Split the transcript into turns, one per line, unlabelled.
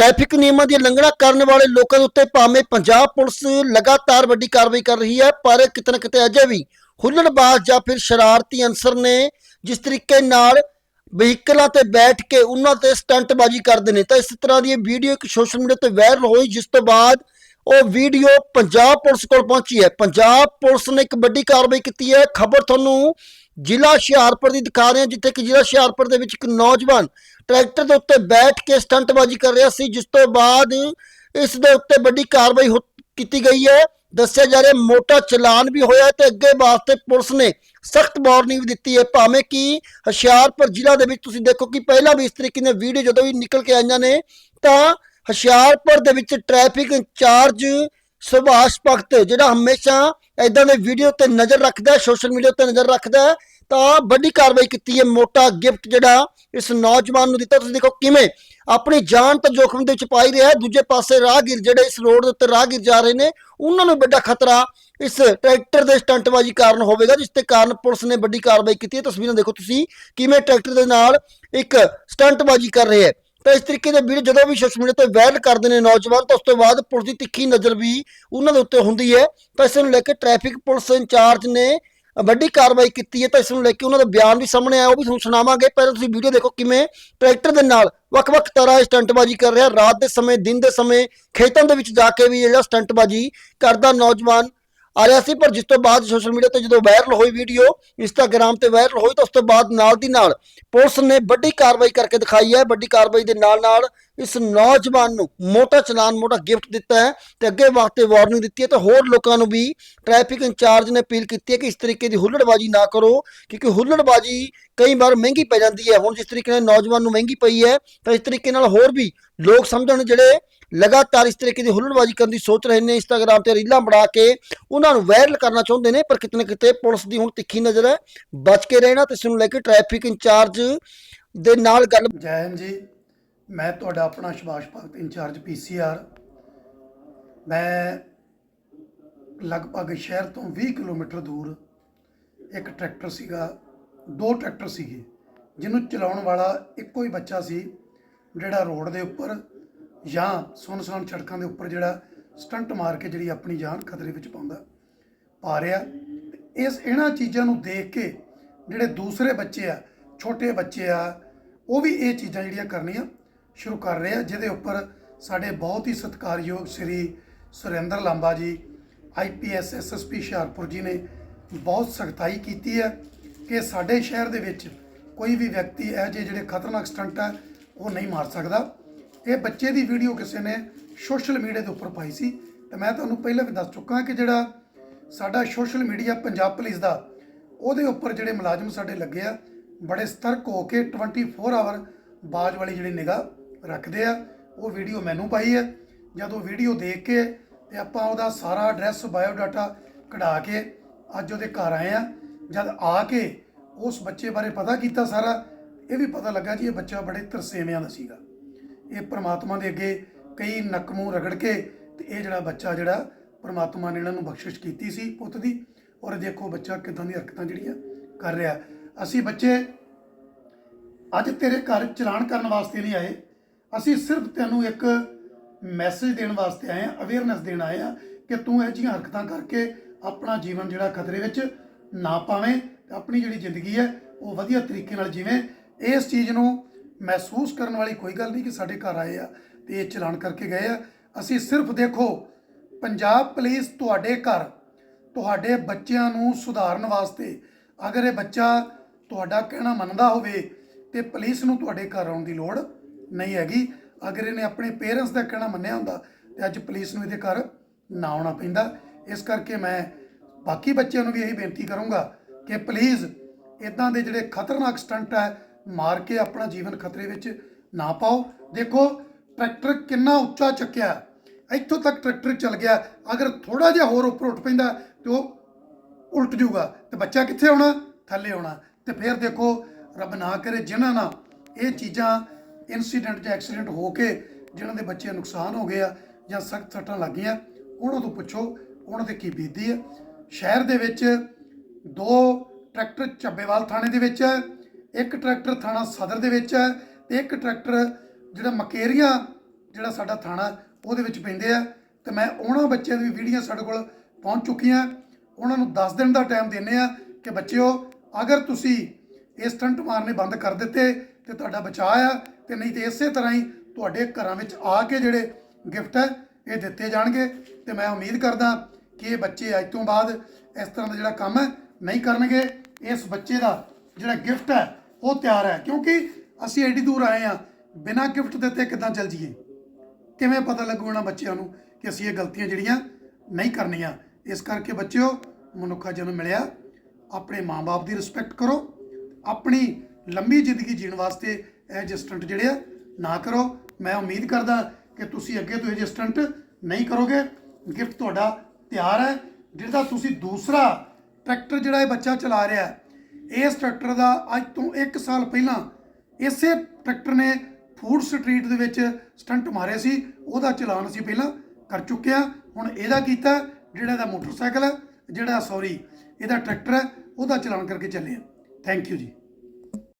Traffic ਨਿਯਮਾਂ ਦੀ ਉਲੰਘਣਾ ਕਰਨ ਵਾਲੇ ਲੋਕਾਂ ਦੇ ਉੱਤੇ ਭਾਵੇਂ ਪੰਜਾਬ ਪੁਲਿਸ ਲਗਾਤਾਰ ਵੱਡੀ ਕਾਰਵਾਈ ਕਰ ਰਹੀ ਹੈ, ਪਰ ਕਿਤੇ ਨਾ ਕਿਤੇ ਅਜੇ ਵੀ ਹੁੱਲੜਬਾਜ਼ ਜਾਂ ਫਿਰ ਸ਼ਰਾਰਤੀ ਅਨਸਰ ਨੇ ਜਿਸ ਤਰੀਕੇ ਨਾਲ ਵਹੀਕਲਾਂ ਤੇ ਬੈਠ ਕੇ ਉਹਨਾਂ ਤੇ ਸਟੰਟਬਾਜ਼ੀ ਕਰਦੇ ਨੇ। ਤਾਂ ਇਸ ਤਰ੍ਹਾਂ ਦੀ ਇਹ ਵੀਡੀਓ ਇੱਕ ਸੋਸ਼ਲ ਮੀਡੀਆ ਤੇ ਵਾਇਰਲ ਹੋਈ, ਜਿਸ ਤੋਂ ਬਾਅਦ ਉਹ ਵੀਡੀਓ ਪੰਜਾਬ ਪੁਲਿਸ ਕੋਲ ਪਹੁੰਚੀ ਹੈ। ਪੰਜਾਬ ਪੁਲਿਸ ਨੇ ਇੱਕ ਵੱਡੀ ਕਾਰਵਾਈ ਕੀਤੀ ਹੈ। ਖਬਰ ਤੁਹਾਨੂੰ ਜ਼ਿਲ੍ਹਾ ਹੁਸ਼ਿਆਰਪੁਰ ਦੀ ਦਿਖਾ ਰਹੇ ਹਾਂ, ਜਿੱਥੇ ਕਿ ਜ਼ਿਲ੍ਹਾ ਹੁਸ਼ਿਆਰਪੁਰ ਦੇ ਵਿੱਚ ਇੱਕ ਨੌਜਵਾਨ ਟਰੈਕਟਰ ਦੇ ਉੱਤੇ ਬੈਠ ਕੇ ਸਟੰਟਬਾਜ਼ੀ ਕਰ ਰਿਹਾ ਸੀ, ਜਿਸ ਤੋਂ ਬਾਅਦ ਇਸ ਦੇ ਉੱਤੇ ਵੱਡੀ ਕਾਰਵਾਈ ਹੋ- ਕੀਤੀ ਗਈ ਹੈ। ਦੱਸਿਆ ਜਾ ਰਿਹਾ, ਮੋਟਾ ਚਲਾਨ ਵੀ ਹੋਇਆ ਹੈ ਤੇ ਅੱਗੇ ਵਾਸਤੇ ਪੁਲਿਸ ਨੇ ਸਖਤ ਵਾਰਨਿੰਗ ਵੀ ਦਿੱਤੀ ਹੈ। ਭਾਵੇਂ ਕਿ ਹੁਸ਼ਿਆਰਪੁਰ ਜ਼ਿਲ੍ਹਾ ਦੇ ਵਿੱਚ ਤੁਸੀਂ ਦੇਖੋ ਕਿ ਪਹਿਲਾਂ ਵੀ ਇਸ ਤਰੀਕੇ ਦੀਆਂ ਵੀਡੀਓ ਜਦੋਂ ਵੀ ਨਿਕਲ ਕੇ ਆਈਆਂ ਨੇ, ਤਾਂ ਹੁਸ਼ਿਆਰਪੁਰ ਦੇ ਵਿੱਚ ਟ੍ਰੈਫਿਕ ਇੰਚਾਰਜ ਸੁਭਾਸ਼ ਭਗਤ ਜਿਹੜਾ ਹਮੇਸ਼ਾ ਇਦਾਂ ਦੇ ਵੀਡੀਓ ਤੇ ਨਜ਼ਰ ਰੱਖਦਾ ਸੋਸ਼ਲ ਮੀਡੀਆ ਤੇ ਨਜ਼ਰ ਰੱਖਦਾ ਤਾਂ ਵੱਡੀ ਕਾਰਵਾਈ ਕੀਤੀ ਹੈ ਮੋਟਾ ਗਿਫਟ ਜਿਹੜਾ ਇਸ ਨੌਜਵਾਨ ਨੂੰ ਦਿੱਤਾ। ਤੁਸੀਂ ਦੇਖੋ ਕਿਵੇਂ ਆਪਣੀ ਜਾਨ ਤਾਂ ਜੋਖਮ ਦੇ ਵਿੱਚ ਪਾਈ ਰਿਹਾ ਦੂਜੇ ਪਾਸੇ ਰਾਹਗੀਰ ਜਿਹੜੇ ਇਸ ਰੋਡ ਦੇ ਉੱਤੇ ਰਾਹਗੀਰ ਜਾ ਰਹੇ ਨੇ, ਉਹਨਾਂ ਨੂੰ ਵੱਡਾ ਖਤਰਾ ਇਸ ਟਰੈਕਟਰ ਦੇ ਸਟੰਟਬਾਜ਼ੀ ਕਾਰਨ ਹੋਵੇਗਾ, ਜਿਸ ਤੇ ਕਾਰਨ ਪੁਲਿਸ ਨੇ ਵੱਡੀ ਕਾਰਵਾਈ ਕੀਤੀ ਹੈ। ਤਸਵੀਰਾਂ ਦੇਖੋ ਤੁਸੀਂ ਕਿਵੇਂ ਟਰੈਕਟਰ ਦੇ ਨਾਲ ਇੱਕ ਸਟੰਟਬਾਜ਼ੀ ਕਰ ਰਹੇ ਹੈ। ਤਾਂ ਇਸ ਤਰੀਕੇ ਦੇ ਵੀਡੀਓ ਜਦੋਂ ਵੀ ਸੋਸ਼ਲ ਮੀਡੀਆ ਤੇ ਵਾਇਰਲ ਕਰਦੇ ਨੇ ਨੌਜਵਾਨ, ਤਾਂ ਉਸ ਤੋਂ ਬਾਅਦ ਪੁਲਿਸ ਦੀ ਤਿੱਖੀ ਨਜ਼ਰ ਵੀ ਉਹਨਾਂ ਦੇ ਉੱਤੇ ਹੁੰਦੀ ਹੈ। ਤਾਂ ਇਸ ਨੂੰ ਲੈ ਕੇ ਟ੍ਰੈਫਿਕ ਪੁਲਿਸ ਇੰਚਾਰਜ ਨੇ ਵੱਡੀ ਕਾਰਵਾਈ ਕੀਤੀ ਹੈ ਤਾਂ ਇਸ ਨੂੰ ਲੈ ਕੇ ਉਹਨਾਂ ਦਾ ਬਿਆਨ ਵੀ ਸਾਹਮਣੇ ਆਇਆ ਉਹ ਵੀ ਤੁਹਾਨੂੰ ਸੁਣਾਵਾਂਗੇ। ਪਹਿਲਾਂ ਤੁਸੀਂ ਵੀਡੀਓ ਦੇਖੋ ਕਿਵੇਂ ਟਰੈਕਟਰ ਦੇ ਨਾਲ ਵੱਖ-ਵੱਖ ਤਰ੍ਹਾਂ ਸਟੰਟਬਾਜ਼ੀ ਕਰ ਰਿਹਾ। ਰਾਤ ਦੇ ਸਮੇਂ, ਦਿਨ ਦੇ ਸਮੇਂ ਖੇਤਾਂ ਦੇ ਵਿੱਚ ਜਾ ਕੇ ਵੀ ਜਿਹੜਾ ਸਟੰਟਬਾਜ਼ੀ ਕਰਦਾ ਨੌਜਵਾਨ ਆ ਰਿਹਾ ਸੀ, ਪਰ ਜਿਸ ਤੋਂ ਬਾਅਦ ਸੋਸ਼ਲ ਮੀਡੀਆ ਤੇ ਜਦੋਂ ਵਾਇਰਲ ਹੋਈ ਵੀਡੀਓ ਇੰਸਟਾਗ੍ਰam ਤੇ ਵਾਇਰਲ ਹੋਈ, ਤਾਂ ਉਸ ਤੋਂ ਬਾਅਦ ਨਾਲ ਦੀ ਨਾਲ ਪੁਲਿਸ ਨੇ ਵੱਡੀ ਕਾਰਵਾਈ ਕਰਕੇ ਦਿਖਾਈ ਹੈ। ਵੱਡੀ ਕਾਰਵਾਈ ਦੇ ਨਾਲ ਨਾਲ ਇਸ ਨੌਜਵਾਨ ਨੂੰ ਮੋਟਾ ਚਲਾਨ, ਮੋਟਾ ਗਿਫਟ ਦਿੱਤਾ ਹੈ ਤੇ ਅੱਗੇ ਵਾਸਤੇ ਵਾਰਨਿੰਗ ਦਿੱਤੀ ਹੈ ਤੇ ਹੋਰ ਲੋਕਾਂ ਨੂੰ ਵੀ ਟ੍ਰੈਫਿਕ ਇੰਚਾਰਜ ਨੇ ਅਪੀਲ ਕੀਤੀ ਹੈ ਕਿ ਇਸ ਤਰੀਕੇ ਦੀ ਹੁੱਲੜਬਾਜ਼ੀ ਨਾ ਕਰੋ, ਕਿਉਂਕਿ ਹੁੱਲੜਬਾਜ਼ੀ ਕਈ ਵਾਰ ਮਹਿੰਗੀ ਪੈ ਜਾਂਦੀ ਹੈ। ਹੁਣ ਜਿਸ ਤਰੀਕੇ ਨਾਲ ਨੌਜਵਾਨ ਨੂੰ ਮਹਿੰਗੀ ਪਈ ਹੈ, ਤਾਂ ਇਸ ਤਰੀਕੇ ਨਾਲ ਹੋਰ ਵੀ ਲੋਕ ਸਮਝਣ ਜਿਹੜੇ ਲਗਾਤਾਰ ਇਸ ਤਰੀਕੇ ਦੀ ਹੁੱਲੜਬਾਜ਼ੀ ਕਰਨ ਦੀ ਸੋਚ ਰਹੇ ਨੇ ਇੰਸਟਾਗ੍ਰam ਤੇ ਰੀਲਾਂ ਬਣਾ ਕੇ ਉਹਨਾਂ ਨੂੰ ਵਾਇਰਲ ਕਰਨਾ ਚਾਹੁੰਦੇ ਨੇ, ਪਰ ਕਿਤੇ ਨਾ ਕਿਤੇ ਪੁਲਿਸ ਦੀ ਹੁਣ ਤਿੱਖੀ ਨਜ਼ਰ ਹੈ, ਬਚ ਕੇ ਰਹਿਣਾ ਤੇ ਇਸ ਨੂੰ ਲੈ ਕੇ ਟ੍ਰੈਫਿਕ ਇੰਚਾਰਜ ਦੇ ਨਾਲ ਗੱਲ
ਜੈ ਹਿੰਦ ਜੀ, ਮੈਂ ਤੁਹਾਡਾ ਆਪਣਾ ਸੁਭਾਸ਼ ਭਗਤ ਇੰਚਾਰਜ ਪੀਸੀਆਰ ਮੈਂ ਲਗਭਗ ਸ਼ਹਿਰ ਤੋਂ 20 ਕਿਲੋਮੀਟਰ ਦੂਰ ਇੱਕ ਟਰੈਕਟਰ ਸੀਗਾ, ਦੋ ਟਰੈਕਟਰ ਸੀਗੇ, ਜਿਹਨੂੰ ਚਲਾਉਣ ਵਾਲਾ ਇੱਕੋ ਹੀ ਬੱਚਾ ਸੀ, ਜਿਹੜਾ ਰੋਡ ਦੇ ਉੱਪਰ ਜਾਂ ਸੁਨਸਾਨ ਸੜਕਾਂ ਦੇ ਉੱਪਰ ਜਿਹੜਾ ਸਟੰਟ ਮਾਰ ਕੇ ਜਿਹੜੀ ਆਪਣੀ ਜਾਨ ਖਤਰੇ ਵਿੱਚ ਪਾਉਂਦਾ, ਪਾ ਰਿਹਾ। ਇਸ ਇਹਨਾਂ ਚੀਜ਼ਾਂ ਨੂੰ ਦੇਖ ਕੇ ਜਿਹੜੇ ਦੂਸਰੇ ਬੱਚੇ ਆ, ਛੋਟੇ ਬੱਚੇ ਆ, ਉਹ ਵੀ ਇਹ ਚੀਜ਼ਾਂ ਜਿਹੜੀਆਂ ਕਰਨੀਆਂ ਸ਼ੁਰੂ ਕਰ ਰਹੇ ਆ, ਜਿਹਦੇ ਉੱਪਰ ਸਾਡੇ ਬਹੁਤ ਹੀ ਸਤਿਕਾਰਯੋਗ ਸ੍ਰੀ ਸੁਰਿੰਦਰ ਲਾਂਬਾ ਜੀ ਆਈਪੀਐਸ ਐਸਐਸਪੀ ਹੁਸ਼ਿਆਰਪੁਰ ਜੀ ਨੇ ਬਹੁਤ ਸਖਤਾਈ ਕੀਤੀ ਹੈ ਕਿ ਸਾਡੇ ਸ਼ਹਿਰ ਦੇ ਵਿੱਚ ਕੋਈ ਵੀ ਵਿਅਕਤੀ ਇਹ ਜਿਹੇ ਜਿਹੜੇ ਖਤਰਨਾਕ ਸਟੰਟ ਹੈ ਉਹ ਨਹੀਂ ਮਾਰ ਸਕਦਾ। ਇਹ ਬੱਚੇ ਦੀ ਵੀਡੀਓ ਕਿਸੇ ਨੇ ਸੋਸ਼ਲ ਮੀਡੀਆ ਦੇ ਉੱਪਰ ਪਾਈ ਸੀ। ਤੇ ਮੈਂ ਤੁਹਾਨੂੰ ਪਹਿਲਾਂ ਵੀ ਦੱਸ ਚੁੱਕਾ ਕਿ ਜਿਹੜਾ ਸਾਡਾ ਸੋਸ਼ਲ ਮੀਡੀਆ ਪੰਜਾਬ ਪੁਲਿਸ ਦਾ, ਉਹਦੇ ਉੱਪਰ ਜਿਹੜੇ ਮੁਲਾਜ਼ਮ ਸਾਡੇ ਲੱਗੇ ਆ, ਬੜੇ ਸਤਰਕ ਹੋ ਕੇ 24 ਆਵਰ ਬਾਜ ਵਾਲੀ ਜਿਹੜੀ ਨਿਗਾਹ ਰੱਖਦੇ ਆ, ਉਹ ਵੀਡੀਓ ਮੈਨੂੰ ਪਾਈ ਹੈ। ਜਦੋਂ ਵੀਡੀਓ ਦੇਖ ਕੇ ਤੇ ਆਪਾਂ ਉਹਦਾ ਸਾਰਾ ਐਡਰੈਸ ਬਾਇਓ ਡਾਟਾ ਕਢਾ ਕੇ ਅੱਜ ਉਹਦੇ ਘਰ ਆਏ ਆ। ਜਦ ਆ ਕੇ ਉਸ ਬੱਚੇ ਬਾਰੇ ਪਤਾ ਕੀਤਾ ਸਾਰਾ, ਇਹ ਵੀ ਪਤਾ ਲੱਗਾ ਜੀ ਇਹ ਬੱਚਾ ਬੜੇ ਤਰਸੇਵਿਆਂ ਦਾ ਸੀਗਾ। ਇਹ ਪ੍ਰਮਾਤਮਾ ਦੇ ਅੱਗੇ ਕਈ ਨੱਕ ਰਗੜ ਕੇ ਤੇ ਇਹ ਜਿਹੜਾ ਬੱਚਾ ਜਿਹੜਾ ਪ੍ਰਮਾਤਮਾ ਨੇ ਇਹਨਾਂ ਨੂੰ ਬਖਸ਼ਿਸ਼ ਕੀਤੀ ਸੀ ਪੁੱਤ ਦੀ, ਔਰ ਦੇਖੋ ਬੱਚਾ ਕਿਦਾਂ ਦੀ ਹਰਕਤਾਂ ਜਿਹੜੀਆਂ ਕਰ ਰਿਹਾ। ਅਸੀਂ ਬੱਚੇ ਅੱਜ ਤੇਰੇ ਘਰ ਚਲਾਨ ਕਰਨ ਵਾਸਤੇ ਨਹੀਂ ਆਏ। ਅਸੀਂ ਸਿਰਫ ਤੈਨੂੰ ਇੱਕ ਮੈਸੇਜ ਦੇਣ ਵਾਸਤੇ ਆਏ ਆ ਅਵੇਅਰਨੈਸ ਦੇਣ ਆਏ ਆ ਕਿ ਤੂੰ ਇਹ ਜਿਹੀਆਂ ਹਰਕਤਾਂ ਕਰਕੇ ਆਪਣਾ ਜੀਵਨ ਜਿਹੜਾ ਖਤਰੇ ਵਿੱਚ ਨਾ ਪਾਵੇਂ ਤੇ ਆਪਣੀ ਜਿਹੜੀ ਜ਼ਿੰਦਗੀ ਹੈ ਉਹ ਵਧੀਆ ਤਰੀਕੇ ਨਾਲ ਜਿਵੇਂ। ਇਸ ਚੀਜ਼ ਨੂੰ ਮਹਿਸੂਸ ਕਰਨ ਵਾਲੀ ਕੋਈ ਗੱਲ ਨਹੀਂ ਕਿ ਸਾਡੇ ਘਰ ਆਏ ਆ ਤੇ ਇਹ ਚਲਾਨ ਕਰਕੇ ਗਏ ਆ। ਅਸੀਂ ਸਿਰਫ ਦੇਖੋ, ਪੰਜਾਬ ਪੁਲਿਸ ਤੁਹਾਡੇ ਘਰ, ਤੁਹਾਡੇ ਬੱਚਿਆਂ ਨੂੰ ਸੁਧਾਰਨ ਵਾਸਤੇ, ਅਗਰ ਇਹ ਬੱਚਾ ਤੁਹਾਡਾ ਕਹਿਣਾ ਮੰਨਦਾ ਹੋਵੇ ਤੇ ਪੁਲਿਸ ਨੂੰ ਤੁਹਾਡੇ ਘਰ ਆਉਣ ਦੀ ਲੋੜ ਨਹੀਂ ਹੈਗੀ। ਅਗਰ ਇਹਨੇ ਆਪਣੇ ਪੇਰੈਂਟਸ ਦਾ ਕਹਿਣਾ ਮੰਨਿਆ ਹੁੰਦਾ, ਤੇ ਅੱਜ ਪੁਲਿਸ ਨੂੰ ਇਹਦੇ ਘਰ ਨਾ ਆਉਣਾ ਪੈਂਦਾ। ਇਸ ਕਰਕੇ ਮੈਂ ਬਾਕੀ ਬੱਚਿਆਂ ਨੂੰ ਵੀ ਇਹੀ ਬੇਨਤੀ ਕਰੂੰਗਾ ਕਿ ਪਲੀਜ਼ ਇਦਾਂ ਦੇ ਜਿਹੜੇ ਖਤਰਨਾਕ ਸਟੰਟ ਹੈ ਮਾਰ ਕੇ ਆਪਣਾ ਜੀਵਨ ਖਤਰੇ ਵਿੱਚ ਨਾ ਪਾਓ। ਦੇਖੋ, ਟਰੈਕਟਰ ਕਿੰਨਾ ਉੱਚਾ ਚੱਕਿਆ। ਇੱਥੋਂ ਤੱਕ ਟਰੈਕਟਰ ਚੱਲ ਗਿਆ। ਅਗਰ ਥੋੜਾ ਜਿਹਾ ਹੋਰ ਉੱਪਰ ਉੱਠ ਪੈਂਦਾ ਤੇ ਉਹ ਉਲਟ ਜੂਗਾ ਤੇ ਬੱਚਾ ਕਿੱਥੇ ਆਉਣਾ ਥੱਲੇ ਆਉਣਾ ਤੇ ਫਿਰ ਦੇਖੋ, ਰੱਬ ਨਾ ਕਰੇ ਜਿਨ੍ਹਾਂ ਨਾਲ ਇਹ ਚੀਜ਼ਾਂ ਇਨਸੀਡੈਂਟ ਜਾਂ ਐਕਸੀਡੈਂਟ ਹੋ ਕੇ ਜਿਨ੍ਹਾਂ ਦੇ ਬੱਚੇ ਨੁਕਸਾਨ ਹੋ ਗਿਆ ਜਾਂ ਸਖਤ ਸੱਟਾਂ ਲੱਗੀਆਂ ਉਹਨਾਂ ਤੋਂ ਪੁੱਛੋ, ਉਹਨਾਂ ਤੇ ਕੀ ਬੀਤੀ ਹੈ। ਸ਼ਹਿਰ ਦੇ ਵਿੱਚ ਦੋ ਟਰੈਕਟਰ ਚੱਬੇਵਾਲ ਥਾਣੇ ਦੇ ਵਿੱਚ ਹੈ। ਇੱਕ ਟਰੈਕਟਰ ਥਾਣਾ ਸਦਰ ਦੇ ਵਿੱਚ ਹੈ ਤੇ ਇੱਕ ਟਰੈਕਟਰ ਜਿਹੜਾ ਮਕੇਰੀਆਂ ਜਿਹੜਾ ਸਾਡਾ ਥਾਣਾ ਉਹਦੇ ਵਿੱਚ ਪੈਂਦੇ ਆ। ਤੇ ਮੈਂ ਉਹਨਾਂ ਬੱਚਿਆਂ ਦੀ ਵੀਡੀਓ ਸਾਡੇ ਕੋਲ ਪਹੁੰਚ ਚੁੱਕੀਆਂ ਉਹਨਾਂ ਨੂੰ 10 ਦਿਨ ਦਾ ਟਾਈਮ ਦਿੰਨੇ ਆ ਕਿ ਬੱਚਿਓ, ਅਗਰ ਤੁਸੀਂ ਇਹ ਸਟੰਟ ਮਾਰਨੇ ਬੰਦ ਕਰ ਦਿੱਤੇ ਤੇ ਤੁਹਾਡਾ ਬਚਾਅ ਆ ਤੇ ਨਹੀਂ ਤੇ ਇਸੇ ਤਰ੍ਹਾਂ ਹੀ ਤੁਹਾਡੇ ਘਰਾਂ ਵਿੱਚ ਆ ਕੇ ਜਿਹੜੇ ਗਿਫਟ ਹੈ, ਇਹ ਦਿੱਤੇ ਜਾਣਗੇ। ਤੇ ਮੈਂ ਉਮੀਦ ਕਰਦਾ ਕਿ ਇਹ ਬੱਚੇ ਅੱਜ ਤੋਂ ਬਾਅਦ ਇਸ ਤਰ੍ਹਾਂ ਦਾ ਜਿਹੜਾ ਕੰਮ ਹੈ, ਨਹੀਂ ਕਰਨਗੇ। ਇਸ ਬੱਚੇ ਦਾ ਜਿਹੜਾ ਗਿਫਟ ਹੈ ਉਹ ਤਿਆਰ ਹੈ, ਕਿਉਂਕਿ ਅਸੀਂ ਐਡੀ ਦੂਰ ਆਏ ਆ ਬਿਨਾਂ ਗਿਫਟ ਦਿੱਤੇ ਕਿੱਦਾਂ ਚੱਲ ਜੀਏ ਕਿਵੇਂ ਪਤਾ ਲੱਗੂ ਉਹਨਾਂ ਬੱਚਿਆਂ ਨੂੰ ਕਿ ਅਸੀਂ ਇਹ ਗਲਤੀਆਂ ਜਿਹੜੀਆਂ ਨਹੀਂ ਕਰਨੀਆਂ? ਇਸ ਕਰਕੇ ਬੱਚਿਓ, ਮਨੁੱਖਾ ਜਨਮ ਮਿਲਿਆ। ਆਪਣੇ ਮਾਂ-ਬਾਪ ਦੀ ਰਿਸਪੈਕਟ ਕਰੋ। ਆਪਣੀ ਲੰਬੀ ਜ਼ਿੰਦਗੀ ਜੀਣ ਵਾਸਤੇ ਇਹ ਜਿਹੇ ਜਿਹੜੇ ਆ, ਨਾ ਕਰੋ। ਮੈਂ ਉਮੀਦ ਕਰਦਾ ਕਿ ਤੁਸੀਂ ਅੱਗੇ ਤੋਂ ਇਹ ਜਿਹੇ ਨਹੀਂ ਕਰੋਗੇ। ਗਿਫਟ ਤੁਹਾਡਾ ਤਿਆਰ ਹੈ। ਜਿਹਦਾ ਤੁਸੀਂ ਦੂਸਰਾ ਟਰੈਕਟਰ ਜਿਹੜਾ ਇਹ ਬੱਚਾ ਚਲਾ ਰਿਹਾ ਹੈ ਇਸ ਟਰੈਕਟਰ ਦਾ ਅੱਜ ਤੋਂ 1 ਸਾਲ ਪਹਿਲਾਂ ਇਸੇ ਟਰੈਕਟਰ ਨੇ ਫੂਡ ਸਟਰੀਟ ਦੇ ਵਿੱਚ ਸਟੰਟ ਮਾਰੇ ਸੀ, ਉਹਦਾ ਚਲਾਨ ਅਸੀਂ ਪਹਿਲਾਂ ਕਰ ਚੁੱਕੇ ਹਾਂ। ਹੁਣ ਇਹਦਾ ਕੀਤਾ, ਜਿਹੜਾ ਇਹਦਾ ਮੋਟਰਸਾਈਕਲ ਹੈ, ਜਿਹੜਾ ਸੌਰੀ ਇਹਦਾ ਟਰੈਕਟਰ ਹੈ, ਉਹਦਾ ਚਲਾਨ ਕਰਕੇ ਚੱਲੇ ਆ ਥੈਂਕ ਯੂ ਜੀ।